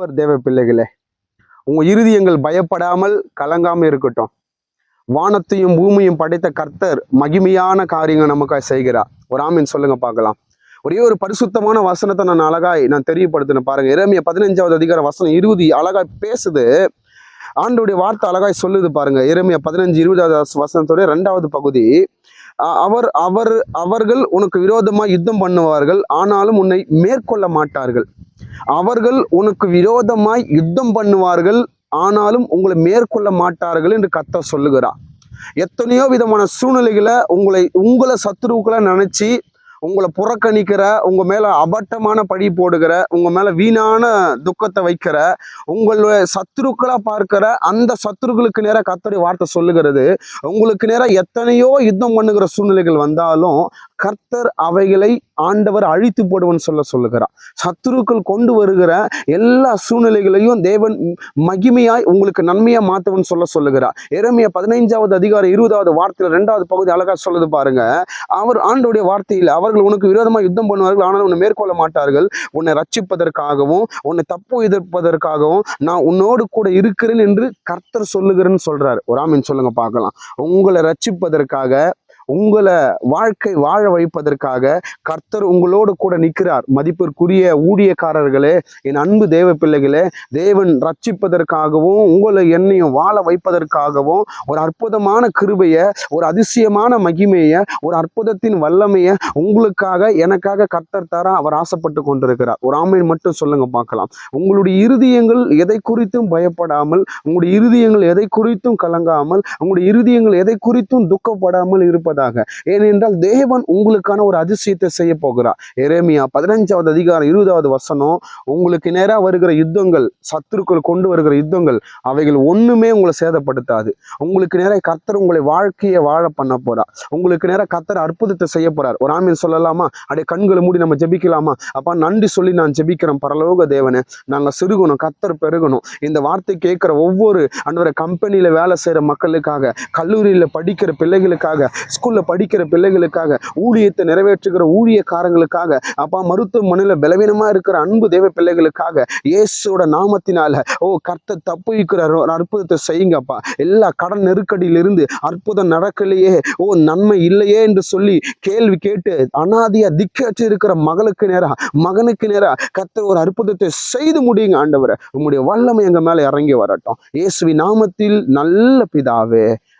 அவர் தேவ பிள்ளைகளே உங்கள் இறுதியங்கள் பயப்படாமல் கலங்காமல் இருக்கட்டும். வானத்தையும் பூமியும் படைத்த கர்த்தர் மகிமையான காரியங்கள் நமக்காக செய்கிறார். ஒரு ஆமீன் சொல்லுங்க பார்க்கலாம். ஒரே ஒரு பரிசுத்தமான வசனத்தை நான் அழகாய் நான் தெரியப்படுத்தின பாருங்க. இறைமைய பதினஞ்சாவது அதிகார வசனம் இருபது அழகாய் பேசுது. ஆண்டுடைய வார்த்தை அழகாய் சொல்லுது பாருங்க. இறைமைய பதினஞ்சு இருபதாவது வசனத்துடைய ரெண்டாவது பகுதி. அவர் அவர் அவர்கள் உனக்கு விரோதமாக யுத்தம் பண்ணுவார்கள். ஆனாலும் உன்னை மேற்கொள்ள மாட்டார்கள். அவர்கள் உனக்கு விரோதமாய் யுத்தம் பண்ணுவார்கள் ஆனாலும் உங்களை மேற்கொள்ள மாட்டார்கள் என்று கத்த சொல்லுகிறார். எத்தனையோ விதமான சூழ்நிலைகளை உங்களை உங்களை சத்துருக்களை நினச்சி உங்களை புறக்கணிக்கிற உங்க மேல அபட்டமான பழி போடுகிற உங்க மேல வீணான துக்கத்தை வைக்கிற உங்களுடைய சத்துருக்களா பார்க்கிற அந்த சத்துருக்களுக்கு நேராக கத்தடி வார்த்தை சொல்லுகிறது. உங்களுக்கு நேராக எத்தனையோ யுத்தம் பண்ணுகிற சூழ்நிலைகள் வந்தாலும் கர்த்தர் அவைகளை ஆண்டவர் அழித்து போடுவன் சொல்ல சொல்லுகிறார். சத்துருக்கள் கொண்டு வருகிற எல்லா சூழ்நிலைகளையும் தேவன் மகிமையாய் உங்களுக்கு நன்மையா மாத்தவன் சொல்ல சொல்லுகிறார். இறமைய பதினைஞ்சாவது அதிகாரம் இருபதாவது வார்த்தையில ரெண்டாவது பகுதி அழகா சொல்லுது பாருங்க. அவர் ஆண்டோடைய வார்த்தையில் அவர்கள் உனக்கு விரோதமாக யுத்தம் பண்ணுவார்கள் ஆனால் உன்னை மேற்கொள்ள மாட்டார்கள். உன்னை ரட்சிப்பதற்காகவும் உன்னை தப்பு எதிர்ப்பதற்காகவும் நான் உன்னோடு கூட இருக்கிறேன் என்று கர்த்தர் சொல்லுகிறேன்னு சொல்றாரு. ஒரு ஆமீன் சொல்லுங்க பார்க்கலாம். உங்களை ரட்சிப்பதற்காக உங்களை வாழ்க்கை வாழ வைப்பதற்காக கர்த்தர் உங்களோடு கூட நிற்கிறார். மதிப்பிற்குரிய ஊழியக்காரர்களே என் அன்பு தேவ பிள்ளைகளே தேவன் ரட்சிப்பதற்காகவும் உங்களை என்னையும் வாழ வைப்பதற்காகவும் ஒரு அற்புதமான கிருபையை ஒரு அதிசயமான மகிமையை ஒரு அற்புதத்தின் வல்லமையை உங்களுக்காக எனக்காக கர்த்தர் தர அவர் ஆசைப்பட்டு கொண்டிருக்கிறார். ஒரு ஆமையை மட்டும் சொல்லுங்க பார்க்கலாம். உங்களுடைய இருதயங்கள் எதை குறித்தும் பயப்படாமல் உங்களுடைய இருதயங்கள் எதை குறித்தும் கலங்காமல் உங்களுடைய இருதயங்கள் எதை குறித்தும் துக்கப்படாமல் இருப்பதாக ஏனென்றால் தேவன் உங்களுக்கான ஒரு அதிசயத்தை செய்ய போகிறார். எரேமியா பதினஞ்சாவது அதிகாரம் இருபதாவது வசனம் உங்களுக்கு நேராக வருகிற யுத்தங்கள் சத்துருக்கள் கொண்டு வருகிற யுத்தங்கள் அவைகள் ஒண்ணுமே உங்களை சேதப்படுத்தாது. உங்களுக்கு நேராக கர்த்தர் உங்களை வாழ்க்கையை வாழ பண்ண போறார். உங்களுக்கு நேராக கர்த்தர் அற்புதத்தை செய்ய போறார். ஒரு ஆமீன் சொல்லலாமா? அப்படியே கண்களை மூடி நம்ம ஜெபிக்கலாமா? அப்பா நன்றி சொல்லி நான் ஜெபிக்கிறேன் பரலோக தேவனே. நாங்க சிறுகணும் கத்தர் பெருகணும். இந்த வார்த்தை கேட்கிற ஒவ்வொரு அன்றவரை கம்பெனியில வேலை செய்யற மக்களுக்காக கல்லூரியில படிக்கிற பிள்ளைகளுக்காக ஸ்கூலில் படிக்கிற பிள்ளைகளுக்காக ஊழியத்தை நிறைவேற்றுகிற ஊழியக்காரங்களுக்காக அப்பா மருத்துவமனையில பலவீனமாக இருக்கிற அன்பு தேவ பிள்ளைகளுக்காக இயேசுவோட நாமத்தினால ஓ கர்த்த தப்புவிக்கிறார் ஒரு அற்புதத்தை செய்யுங்கப்பா. எல்லா கடன் நெருக்கடியிலிருந்து அற்புதம் நடக்கலையே ஓ நன்மை இல்லையே என்று சொல்லி கேள்வி கேட்டு அனாதியா திக்கற்று இருக்கிற மகளுக்கு நேரா மகனுக்கு நேரா கர்த்தர் ஒரு அற்புதத்தை செய்து முடியுங்க ஆண்டவரை. உங்களுடைய வல்லமை எங்க மேல இறங்கி வரட்டும். இயேசுவி நாமத்தில் நல்ல பிதாவே